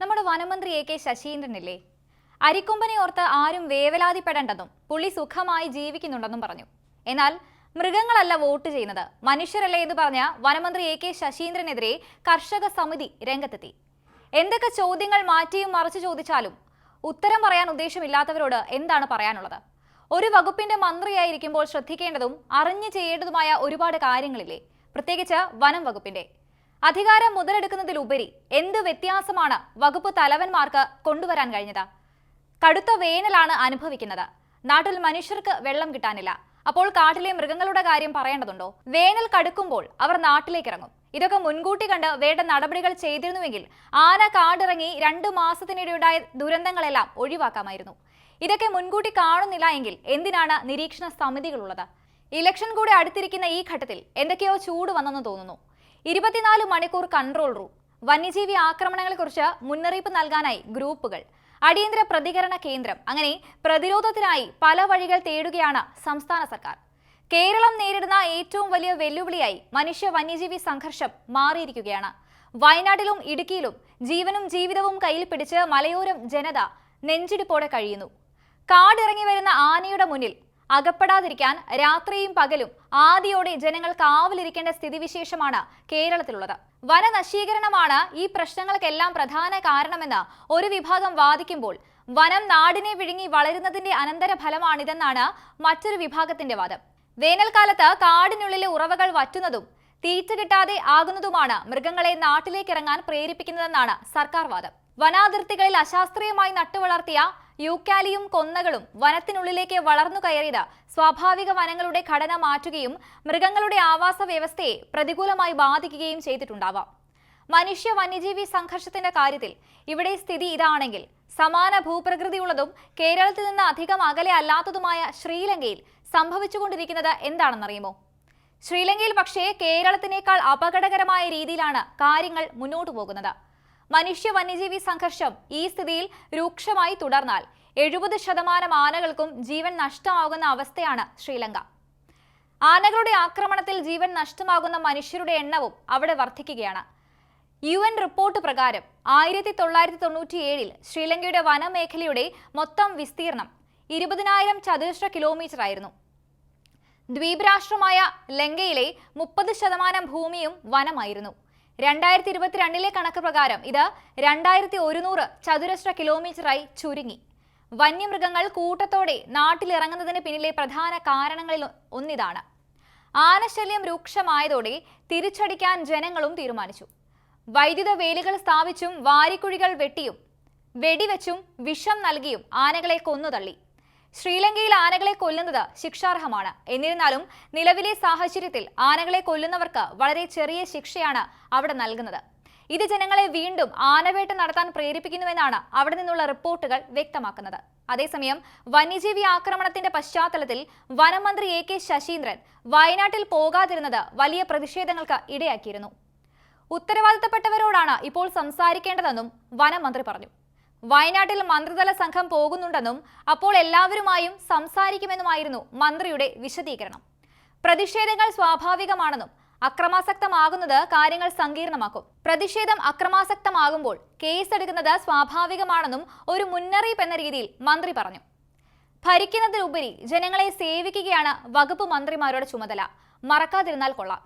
നമ്മുടെ വനമന്ത്രി A K ശശീന്ദ്രനില്ലേ? അരിക്കൊമ്പനെ ഓർത്ത് ആരും വേവലാതിപ്പെടേണ്ടെന്നും പുള്ളി സുഖമായി ജീവിക്കുന്നുണ്ടെന്നും പറഞ്ഞു. എന്നാൽ മൃഗങ്ങളല്ല വോട്ട് ചെയ്യുന്നത്. മനുഷ്യരല്ലേ എന്ന് പറഞ്ഞ വനമന്ത്രി എ കെ ശശീന്ദ്രനെതിരെ കർഷക സമിതി രംഗത്തെത്തി. എന്തൊക്കെ ചോദ്യങ്ങൾ മാറ്റിയും മറിച്ചു ചോദിച്ചാലും ഉത്തരം പറയാൻ ഉദ്ദേശമില്ലാത്തവരോട് എന്താണ് പറയാനുള്ളത്? ഒരു വകുപ്പിന്റെ മന്ത്രിയായിരിക്കുമ്പോൾ ശ്രദ്ധിക്കേണ്ടതും അറിഞ്ഞു ചെയ്യേണ്ടതുമായ ഒരുപാട് കാര്യങ്ങളില്ലേ? പ്രത്യേകിച്ച് വനം വകുപ്പിന്റെ. അധികാരം മുതലെടുക്കുന്നതിലുപരി എന്ത് വ്യത്യാസമാണ് വകുപ്പ് തലവന്മാർക്ക് കൊണ്ടുവരാൻ കഴിഞ്ഞത്? കടുത്ത വേനലാണ് അനുഭവിക്കുന്നത്. നാട്ടിൽ മനുഷ്യർക്ക് വെള്ളം കിട്ടാനില്ല. അപ്പോൾ കാട്ടിലെ മൃഗങ്ങളുടെ കാര്യം പറയേണ്ടതുണ്ടോ? വേനൽ കടുക്കുമ്പോൾ അവർ നാട്ടിലേക്ക് ഇറങ്ങും. ഇതൊക്കെ മുൻകൂട്ടി കണ്ട് വേണ്ട നടപടികൾ ചെയ്തിരുന്നുവെങ്കിൽ ആന കാടിറങ്ങി രണ്ടു മാസത്തിനിടെയുണ്ടായ ദുരന്തങ്ങളെല്ലാം ഒഴിവാക്കാമായിരുന്നു. ഇതൊക്കെ മുൻകൂട്ടി കാണുന്നില്ല എങ്കിൽ എന്തിനാണ് നിരീക്ഷണ സമിതികളുള്ളത്? ഇലക്ഷൻ കൂടെ അടുത്തിരിക്കുന്ന ഈ ഘട്ടത്തിൽ എന്തൊക്കെയോ ചൂട് വന്നെന്ന് തോന്നുന്നു. ഇരുപത്തിനാല് മണിക്കൂർ കൺട്രോൾ റൂം വന്യജീവി ആക്രമണങ്ങളെക്കുറിച്ച് മുന്നറിയിപ്പ് നൽകാനായി ഗ്രൂപ്പുകൾ. അടിയന്തര പ്രതികരണ കേന്ദ്രം. അങ്ങനെ പ്രതിരോധത്തിനായി പല വഴികൾ തേടുകയാണ് സംസ്ഥാന സർക്കാർ. കേരളം നേരിടുന്ന ഏറ്റവും വലിയ വെല്ലുവിളിയായി മനുഷ്യ വന്യജീവി സംഘർഷം മാറിയിരിക്കുകയാണ്. വയനാട്ടിലും ഇടുക്കിയിലും ജീവനും ജീവിതവും കയ്യിൽ പിടിച്ച് മലയോരം ജനത നെഞ്ചിടിപ്പോടെ കഴിയുന്നു. കാടിറങ്ങി വരുന്ന ആനയുടെ മുന്നിൽ അകപ്പെടാതിരിക്കാൻ രാത്രിയും പകലും ആദിയോടെ ജനങ്ങൾ കാവലിരിക്കേണ്ട സ്ഥിതിവിശേഷമാണ് കേരളത്തിലുള്ളത്. വനനശീകരണമാണ് ഈ പ്രശ്നങ്ങൾക്കെല്ലാം പ്രധാന കാരണമെന്ന് ഒരു വിഭാഗം വാദിക്കുമ്പോൾ വനം നാടിനെ വിഴുങ്ങി വളരുന്നതിന്റെ അനന്തര ഫലമാണിതെന്നാണ് മറ്റൊരു വിഭാഗത്തിന്റെ വാദം. വേനൽക്കാലത്ത് കാടിനുള്ളിലെ ഉറവകൾ വറ്റുന്നതും തീറ്റ കിട്ടാതെ ആകുന്നതുമാണ് മൃഗങ്ങളെ നാട്ടിലേക്കിറങ്ങാൻ പ്രേരിപ്പിക്കുന്നതെന്നാണ് സർക്കാർ വാദം. വനാതിർത്തികളിൽ അശാസ്ത്രീയമായി നട്ടുവളർത്തിയ യൂക്കാലിയും കൊന്നകളും വനത്തിനുള്ളിലേക്ക് വളർന്നു കയറിയത് സ്വാഭാവിക വനങ്ങളുടെ ഘടന മാറ്റുകയും മൃഗങ്ങളുടെ ആവാസ വ്യവസ്ഥയെ പ്രതികൂലമായി ബാധിക്കുകയും ചെയ്തിട്ടുണ്ടാവാം. മനുഷ്യ വന്യജീവി സംഘർഷത്തിന്റെ കാര്യത്തിൽ ഇവിടെ സ്ഥിതി ഇതാണെങ്കിൽ സമാന ഭൂപ്രകൃതിയുള്ളതും കേരളത്തിൽ നിന്ന് അധികം അകലെ അല്ലാത്തതുമായ ശ്രീലങ്കയിൽ സംഭവിച്ചുകൊണ്ടിരിക്കുന്നത് എന്താണെന്നറിയുമോ? ശ്രീലങ്കയിൽ പക്ഷേ കേരളത്തിനേക്കാൾ അപകടകരമായ രീതിയിലാണ് കാര്യങ്ങൾ മുന്നോട്ടു പോകുന്നത്. മനുഷ്യ വന്യജീവി സംഘർഷം ഈ സ്ഥിതിയിൽ രൂക്ഷമായി തുടർന്നാൽ എഴുപത് ശതമാനം ആനകൾക്കും ജീവൻ നഷ്ടമാകുന്ന അവസ്ഥയാണ് ശ്രീലങ്ക. ആനകളുടെ ആക്രമണത്തിൽ ജീവൻ നഷ്ടമാകുന്ന മനുഷ്യരുടെ എണ്ണവും അവിടെ വർദ്ധിക്കുകയാണ് യു എൻ റിപ്പോർട്ട് പ്രകാരം ആയിരത്തി തൊള്ളായിരത്തി തൊണ്ണൂറ്റി ഏഴിൽ ശ്രീലങ്കയുടെ വനമേഖലയുടെ മൊത്തം വിസ്തീർണം ഇരുപതിനായിരം ചതുരശ്ര കിലോമീറ്റർ ആയിരുന്നു ദ്വീപ് രാഷ്ട്രമായ ലങ്കയിലെ മുപ്പത് ശതമാനം ഭൂമിയും വനമായിരുന്നു. രണ്ടായിരത്തി ഇരുപത്തിരണ്ടിലെ കണക്ക് പ്രകാരം ഇത് രണ്ടായിരത്തി ഒരുന്നൂറ് ചതുരശ്ര കിലോമീറ്ററായി ചുരുങ്ങി. വന്യമൃഗങ്ങൾ കൂട്ടത്തോടെ നാട്ടിലിറങ്ങുന്നതിന് പിന്നിലെ പ്രധാന കാരണങ്ങളിൽ ഒന്നിതാണ്. ആനശല്യം രൂക്ഷമായതോടെ തിരിച്ചടിക്കാൻ ജനങ്ങളും തീരുമാനിച്ചു. വൈദ്യുത വേലികൾ സ്ഥാപിച്ചും വാരിക്കുഴികൾ വെട്ടിയും വെടിവെച്ചും വിഷം നൽകിയും ആനകളെ കൊന്നുതള്ളി. ശ്രീലങ്കയിൽ ആനകളെ കൊല്ലുന്നത് ശിക്ഷാർഹമാണ്. എന്നിരുന്നാലും നിലവിലെ സാഹചര്യത്തിൽ ആനകളെ കൊല്ലുന്നവർക്ക് വളരെ ചെറിയ ശിക്ഷയാണ് അവിടെ നൽകുന്നത്. ഇത് ജനങ്ങളെ വീണ്ടും ആനവേട്ട നടത്താൻ പ്രേരിപ്പിക്കുന്നുവെന്നാണ് അവിടെ നിന്നുള്ള റിപ്പോർട്ടുകൾ വ്യക്തമാക്കുന്നത്. അതേസമയം വന്യജീവി ആക്രമണത്തിന്റെ പശ്ചാത്തലത്തിൽ വനമന്ത്രി എ കെ ശശീന്ദ്രൻ വയനാട്ടിൽ പോകാതിരുന്നത് വലിയ പ്രതിഷേധങ്ങൾക്ക് ഇടയാക്കിയിരുന്നു. ഉത്തരവാദിത്തപ്പെട്ടവരോടാണ് ഇപ്പോൾ സംസാരിക്കേണ്ടതെന്നും വനമന്ത്രി പറഞ്ഞു. വയനാട്ടിൽ മന്ത്രിതല സംഘം പോകുന്നുണ്ടെന്നും അപ്പോൾ എല്ലാവരുമായും സംസാരിക്കുമെന്നുമായിരുന്നു മന്ത്രിയുടെ വിശദീകരണം. പ്രതിഷേധങ്ങൾ സ്വാഭാവികമാണെന്നും അക്രമാസക്തമാകുന്നത് കാര്യങ്ങൾ സങ്കീർണമാക്കും. പ്രതിഷേധം അക്രമാസക്തമാകുമ്പോൾ കേസെടുക്കുന്നത് സ്വാഭാവികമാണെന്നും ഒരു മുന്നറിയിപ്പ് എന്ന രീതിയിൽ മന്ത്രി പറഞ്ഞു. ഭരിക്കുന്നതിലുപരി ജനങ്ങളെ സേവിക്കുകയാണ് വകുപ്പ് മന്ത്രിമാരുടെ ചുമതല. മറക്കാതിരുന്നാൽ കൊള്ളാം.